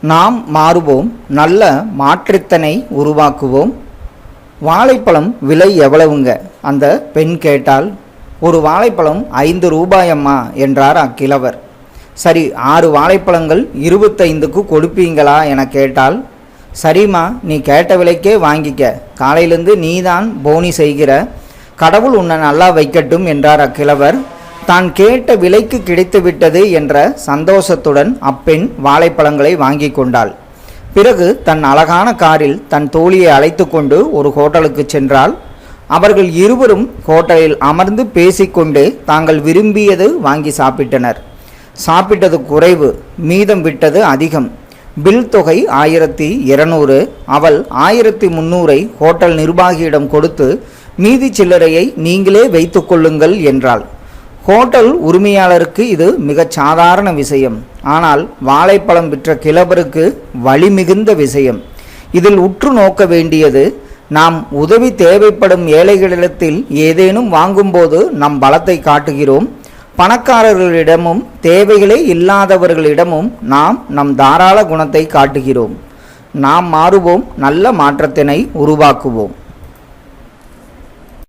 நாம் மாறுவோம். நல்ல மாற்றுத்தனை உருவாக்குவோம். வாழைப்பழம் விலை எவ்வளவுங்க? அந்த பெண் கேட்டால் ஒரு வாழைப்பழம் ஐந்து ரூபாயம்மா என்றார் அக்கிழவர். சரி ஆறு வாழைப்பழங்கள் இருபத்தைந்துக்கு கொடுப்பீங்களா என கேட்டால் சரிம்மா நீ கேட்ட விலைக்கே வாங்கிக்க. காலையிலேருந்து நீதான் போனி செய்கிற. கடவுள் உன்னை நல்லா வைக்கட்டும் என்றார் அக்கிழவர். தான் கேட்ட விலைக்கு கிடைத்துவிட்டது என்ற சந்தோஷத்துடன் அப்பெண் வாழைப்பழங்களை வாங்கி கொண்டாள். பிறகு தன் அழகான காரில் தன் தோழியை அழைத்து கொண்டு ஒரு ஹோட்டலுக்கு சென்றால் அவர்கள் இருவரும் ஹோட்டலில் அமர்ந்து பேசிக்கொண்டு தாங்கள் விரும்பியது வாங்கி சாப்பிட்டனர். சாப்பிட்டது குறைவு மீதம் விட்டது அதிகம். பில் தொகை ஆயிரத்தி இருநூறு அவள் ஆயிரத்தி முந்நூறை ஹோட்டல் நிர்வாகியிடம் கொடுத்து மீதி சில்லறையை நீங்களே வைத்துக்கொள்ளுங்கள் என்றாள். ஹோட்டல் உரிமையாளருக்கு இது மிகச் சாதாரண விஷயம். ஆனால் வாழைப்பழம் விற்ற கிழவருக்கு வலிமிகுந்த விஷயம். இதில் உற்று நோக்க வேண்டியது நாம் உதவி தேவைப்படும் ஏழைகளிடத்தில் ஏதேனும் வாங்கும்போது நம் பலத்தை காட்டுகிறோம். பணக்காரர்களிடமும் தேவைகளே இல்லாதவர்களிடமும் நாம் நம் தாராள குணத்தை காட்டுகிறோம். நாம் மாறுவோம் நல்ல மாற்றத்தினை உருவாக்குவோம்.